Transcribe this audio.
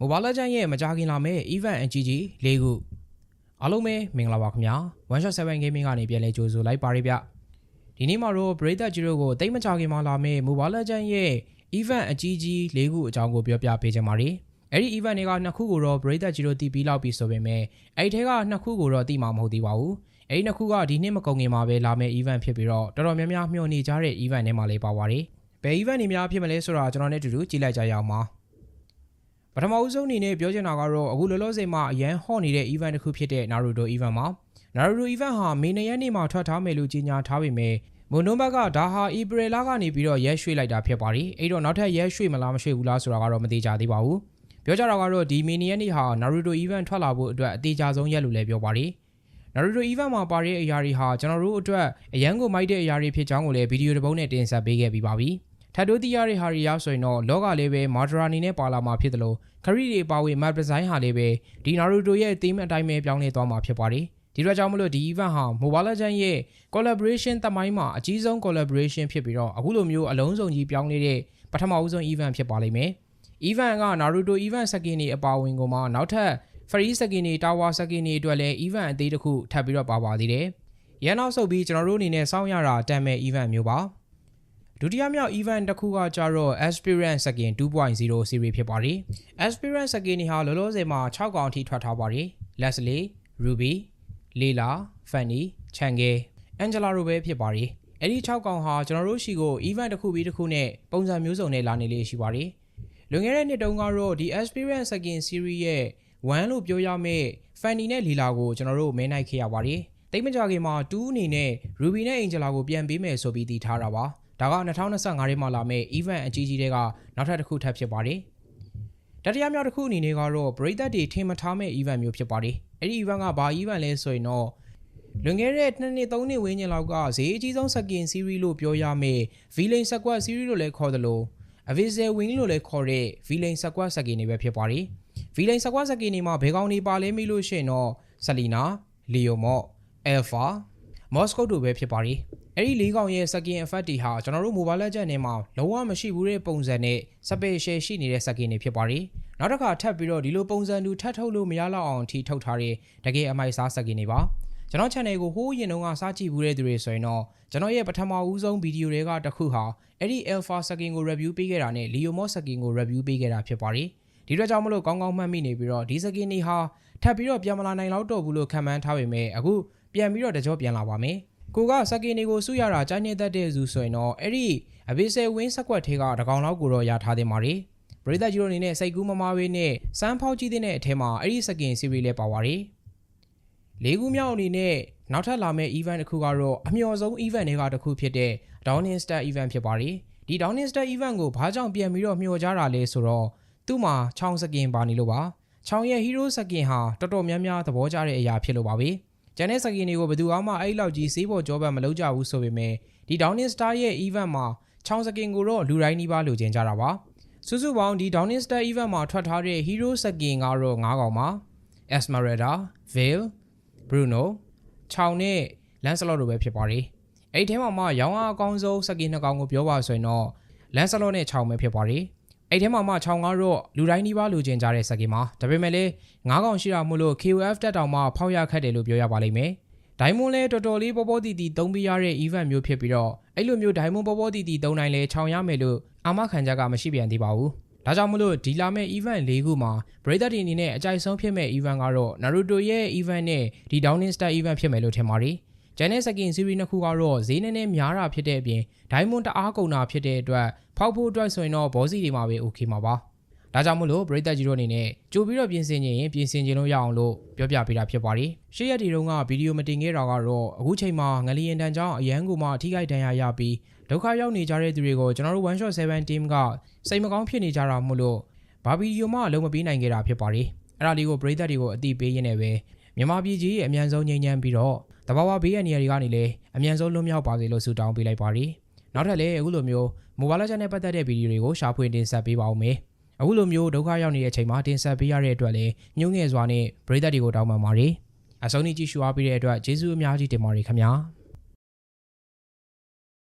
Mobile Legends ရဲ့မကြာခင်လာမယ့် event အကြီးကြီး၄ခုအားလုံးပဲမင်္ဂလာပါခင်ဗျာ One Shot 7 Gaming ကနေပြန်လဲကြိုဆိုလိုက်ပါရဗျဒီနေ့မှာတော့ Breaker Zero ကိုတိတ်မကြာခင်မှာလာမယ့် Mobile Legends ရဲ့ event အကြီးကြီး၄ခုအကြောင်းကိုပြောပြပေးချင်ပါတယ်အဲ့ဒီ event တွေကနှစ်ခုကိုတော့ Breaker Zero တည်ပြီးလောက်ပြီဆိုပေမဲ့အဲ့ဒီထဲကနှစ်ခုကိုတော့တည်မှာမဟုတ်သေးပါဘူးအဲ့ဒီနှစ်ခုကဒီနှစ်မကုန်ခင်မှာပဲလာမယ့် event ဖြစ်ပြီးတော့တော်တော်များများမျှော်နေကြတဲ့ event တွေမှာလေးပါပါတယ်ဘယ် event တွေများဖြစ်မလဲဆိုတာကျွန်တော်နဲ့အတူတူကြည့်လိုက်ကြရအောင်ပါ ပထမဦးဆုံးအနေနဲ့ပြောချင်တာကတော့အခုလောလောဆယ်မှာအရန်ဟော့နေတဲ့ event တစ်ခုဖြစ်တဲ့ Naruto event မှာ Naruto event ဟာမေနရက်နေ့မှာထွက်ထားမယ်လို့ကြေညာထားပေမဲ့မွန်နုံဘက်ကဒါဟာ April လကနေပြီးတော့ရက်ရွှေ့လိုက်တာဖြစ်ပါတယ်အဲ့တော့နောက်ထပ်ရက်ရွှေ့မလားမရွှေ့ဘူးလားဆိုတာကတော့မသေးကြသေးပါဘူးပြောကြတာကတော့ဒီမေနရက်နေ့ဟာ Naruto event ထွက်လာဖို့အတွက်အသေးချာဆုံးရက်လို့လည်းပြောပါတယ် Naruto event မှာပါတဲ့အရာတွေဟာကျွန်တော်တို့အတွက်အရန်ကိုမိုက်တဲ့အရာတွေဖြစ်ကြောင်းကိုလည်းဗီဒီယိုတစ်ပုဒ်နဲ့တင်ဆက်ပေးခဲ့ပြီးပါပြီ။ ထပ်တိုးသိရတဲ့ဟာတွေရဆိုရင်တော့လောကလည်းပဲမာဒရာအနေနဲ့ပါလာမှာဖြစ်တယ်လို့ခရီးတွေပါဝင် map design ဟာလည်းပဲဒီ Naruto ရဲ့ theme အတိုင်းပဲပြောင်းလဲသွားမှာဖြစ်ပါတယ်။ဒီတော့ကြောင့်မလို့ဒီ event ဟာ Mobile Legends ရဲ့ collaboration သမိုင်းမှာအကြီးဆုံး collaboration ဖြစ်ပြီးတော့အခုလိုမျိုးအလုံးစုံကြီးပြောင်းလဲတဲ့ပထမဦးဆုံး event ဖြစ်ပါလိမ့်မယ်။ event က Naruto event စကင်တွေအပါအဝင်ကိုမှနောက်ထပ် free စကင်တွေ tower စကင်တွေအတွက်လည်း event အသေးတစ်ခုထပ်ပြီးတော့ပါပါသေးတယ်။ရန်နောက်ဆုပ်ပြီးကျွန်တော်တို့အနေနဲ့စောင့်ရတာတန်မဲ့ event မျိုးပါ။ ဒုတိယမြောက် event တစ်ခုကကြတော့ Experience Skin 2.0 series ဖြစ်ပါတယ်။ Experience Skin တွေဟာလောလောဆယ်မှာ6កောင်အထိထွက်ထားပါတယ်။ Leslie, Ruby, Leila, Fanny, Changge, Angela တို့ပဲဖြစ်ပါတယ်။အဲ့ဒီ6កောင်ဟာကျွန်တော်တို့ရှိကို event တစ်ခုပြီးတစ်ခုနဲ့ပုံစံမျိုးစုံနဲ့လာနေလေးရှိပါတယ်။လွန်ခဲ့တဲ့နှစ်တုန်းကတော့ဒီ Experience Skin series ရဲ့1လို့ပြောရမယ့် Fanny နဲ့ Lila ကိုကျွန်တော်တို့မဲနိုင်ခဲ့ရပါတယ်။တိတ်မကြခင်မှာ2အနေနဲ့ Ruby နဲ့ Angela ကိုပြန်ပေးမယ်ဆိုပြီးတည်ထားတာပါ။ ဒါက2025ထဲမှာလာမယ့် event အကြီးကြီးတွေကနောက်ထပ်တစ်ခုထပ်ဖြစ်ပါတယ်။တတိယမြောက်တစ်ခုအနေနဲ့ကတော့ပရိသတ်တွေထင်မထားမဲ့ event မျိုးဖြစ်ပါတယ်။အဲ့ဒီ event ကဘာ event လဲဆိုရင်တော့လွန်ခဲ့တဲ့2နှစ်3နှစ်ဝန်းကျင်လောက်ကဈေးအကြီးဆုံး skin series လို့ပြောရမယ့် villain squad series လို့လည်းခေါ်တယ်လို့ Avisal Wing လို့လည်းခေါ်တဲ့ villain squad skin တွေပဲဖြစ်ပါတယ်။ villain squad skin တွေမှာဘယ်ကောင်တွေပါလဲမေးလို့ရှိရင်တော့ Selina, Leomot, Alpha, Moscow တို့ပဲဖြစ်ပါတယ်။ အဲ့ဒီ၄ကောင်ရဲ့ skin effect တွေဟာကျွန်တော်တို့ Mobile Legends နဲ့မှာလုံးဝမရှိဘူးတဲ့ပုံစံနဲ့ special ရှိနေတဲ့ skin တွေဖြစ်ပါတယ်။နောက်တစ်ခါထပ်ပြီးတော့ဒီလိုပုံစံတူထပ်ထုတ်လို့မရတော့အောင်အထိထုတ်ထားတဲ့တကယ်အမိုက်စား skin တွေပါ။ကျွန်တော် channel ကိုဟိုးရင်တုန်းကစကြည့်ဘူးတဲ့သူတွေဆိုရင်တော့ကျွန်တော်ရဲ့ပထမဦးဆုံးဗီဒီယိုတွေကတစ်ခုဟာအဲ့ဒီ Alpha skin ကို review ပေးခဲ့တာနဲ့ Leomot skin ကို review ပေးခဲ့တာဖြစ်ပါတယ်။ဒီအတွက်ကြောင့်မလို့ကောင်းကောင်းမှတ်မိနေပြီးတော့ဒီ skin တွေဟာထပ်ပြီးတော့ပြန်မလာနိုင်တော့တော့ဘူးလို့ခံမှန်းထားပေမဲ့အခုပြန်ပြီးတော့တကြောပြန်လာပါမယ်။ ကိုက skin တွေကိုစုရတာကြိုင်းနေတတ်တဲ့သူဆိုရင်တော့အဲ့ဒီ Abyssal Wing စကွက်ထဲကတကောင်လောက်ကိုတော့ရထားသင့်ပါတယ်။ပရိသတ်ကြီးတို့အနေနဲ့စိတ်ကူးမမားဝေးနဲ့စမ်းဖောက်ကြည့်တဲ့အထဲမှာအဲ့ဒီ skin series လည်းပါပါတယ်။လေးခုမြောက်အနေနဲ့နောက်ထပ်လာမယ့် event တစ်ခုကတော့အမျှော်ဆုံး event တွေကတစ်ခုဖြစ်တဲ့ Downing Star event ဖြစ်ပါတယ်။ဒီ Downing Star event ကိုဘာကြောင့်ပြန်ပြီးတော့မျှော်ကြတာလဲဆိုတော့သူ့မှာချောင်းစကင်ပါနေလို့ပါ။ချောင်းရဲ့ hero စကင်ဟာတော်တော်များများသဘောကျတဲ့အရာဖြစ်လို့ပါပဲ။ ကျန်တဲ့စကင်တွေကိုဘယ်သူမှအဲ့လောက်ကြီးစေးပေါ်ကြောပတ်မလုပ်ကြဘူးဆိုပေမဲ့ဒီ Downing Star ရဲ့ event မှာချောင်းစကင်ကိုတော့လူတိုင်းနှီးပါလိုချင်ကြတာပါ။စုစုပေါင်းဒီ Downing Star event မှာထွက်ထားတဲ့ hero စကင်ကတော့9កောင်ပါ။ Esmeralda, Veil, Bruno, ချောင်းနဲ့လန်ဆလော့တို့ပဲဖြစ်ပါတယ်။အဲ့ဒီထဲမှာမှရောင်းအားအကောင်းဆုံးစကင်နှစ်ကောင်ကိုပြောပါဆိုရင်တော့လန်ဆလော့နဲ့ချောင်းပဲဖြစ်ပါတယ်။ အဲ့ဒီထဲမှာမှချောင်းကတော့လူတိုင်းနှီးပါလူချင်းကြတဲ့စကင်ပါ။ဒါပေမဲ့လည်းငါးကောင်ရှိတာမို့လို့ KOF တက်တောင်မှဖောက်ရခတ်တယ်လို့ပြောရပါလိမ့်မယ်။ဒိုင်မွန်လည်းတော်တော်လေးပေါ်ပေါ်တီတီသုံးပြရတဲ့ event မျိုးဖြစ်ပြီးတော့အဲ့လိုမျိုးဒိုင်မွန်ပေါ်ပေါ်တီတီသုံးတိုင်းလဲချောင်းရမယ်လို့အာမခံချက်ကမရှိပြန်သေးပါဘူး။ဒါကြောင့်မလို့ဒီလာမဲ့ event ၄ခုမှာ Brother တွေအနေနဲ့အကြိုက်ဆုံးဖြစ်မဲ့ event ကတော့ Naruto ရဲ့ event နဲ့ဒီ Downing Star event ဖြစ်မယ်လို့ထင်ပါတယ်။ Channel Skin Series နှစ်ခုကတော့ဈေးနည်းနည်းများတာဖြစ်တဲ့အပြင် Diamond တအားကုန်တာဖြစ်တဲ့အတွက်ဖောက်ဖို့အတွက်ဆိုရင်တော့ဘောစီတွေမှာပဲ okay မှာပါ။ဒါကြောင့်မလို့ Brother ကြီးတို့အနေနဲ့ကြိုပြီးတော့ပြင်ဆင်ရင်ပြင်ဆင်ကြလို့ရအောင်လို့ပြောပြပေးတာဖြစ်ပါတယ်။ရှေ့ရက်ဒီတုန်းကဗီဒီယိုမတင်ခဲ့တာကတော့အခုချိန်မှာငလျင်တန်ကြောင့်အရန်ကိုမှထိခိုက်ဒဏ်ရာရပြီးဒုက္ခရောက်နေကြတဲ့သူတွေကိုကျွန်တော်တို့ One Shot 7 team ကစိတ်မကောင်းဖြစ်နေကြတာမို့လို့ဘာဗီဒီယိုမှအလုံးမပေးနိုင်ခဲ့တာဖြစ်ပါတယ်။အဲ့ဒါလေးကိုပရိသတ်တွေကိုအတိပေးရင်းနဲ့ပဲမြန်မာပြည်ကြီးရဲ့အမြန်ဆုံးငြိမ်းချမ်းပြီးတော့ တဘာဝဘေးရန်နေရာတွေကနေလည်းအမြန်ဆုံးလွတ်မြောက်ပါစေလို့ဆုတောင်းပေးလိုက်ပါတယ်။နောက်ထပ်လည်းအခုလိုမျိုး Mobile Legends နဲ့ပတ်သက်တဲ့ဗီဒီယိုတွေကိုရှာဖွေတင်ဆက်ပေးပါဦးမယ်။အခုလိုမျိုးဒုက္ခရောက်နေတဲ့အချိန်မှာတင်ဆက်ပေးရတဲ့အတွက်လည်းညှို့ငယ်စွာနဲ့ပရိသတ်တွေကိုတောင်းပန်ပါတယ်။အဆုံးထိကြည့်ရှုအားပေးတဲ့အတွက်ကျေးဇူးအများကြီးတင်ပါတယ်ခင်ဗျာ။